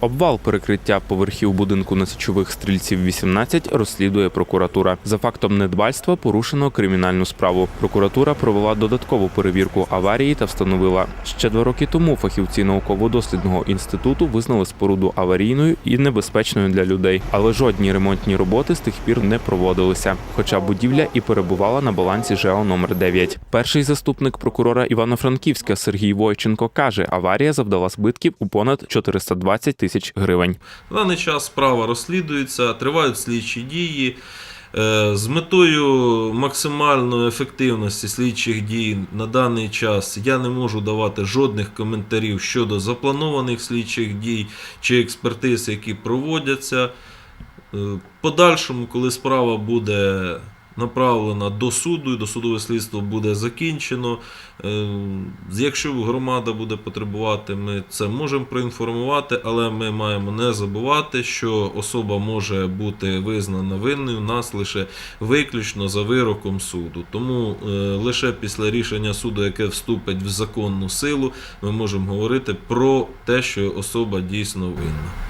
Обвал перекриття поверхів будинку на січових стрільців 18 розслідує прокуратура. За фактом недбальства порушено кримінальну справу. Прокуратура провела додаткову перевірку аварії та встановила, ще два роки тому фахівці науково-дослідного інституту визнали споруду аварійною і небезпечною для людей, але жодні ремонтні роботи з тих пір не проводилися. Хоча будівля і перебувала на балансі ЖЕО номер 9 Перший заступник прокурора Івано-Франківська Сергій Войченко каже, аварія завдала збитків у понад 420 тисяч гривень. На даний час справа розслідується, тривають слідчі дії. Е, З метою максимальної ефективності слідчих дій на даний час я не можу давати жодних коментарів щодо запланованих слідчих дій чи експертиз, які проводяться. Е, Подальшому, коли справа буде направлена до суду, і досудове слідство буде закінчено. е, Якщо громада буде потребувати, ми це можемо проінформувати, але ми маємо не забувати, що особа може бути визнана винною нас лише виключно за вироком суду. Тому е, лише після рішення суду, яке вступить в законну силу, ми можемо говорити про те, що особа дійсно винна.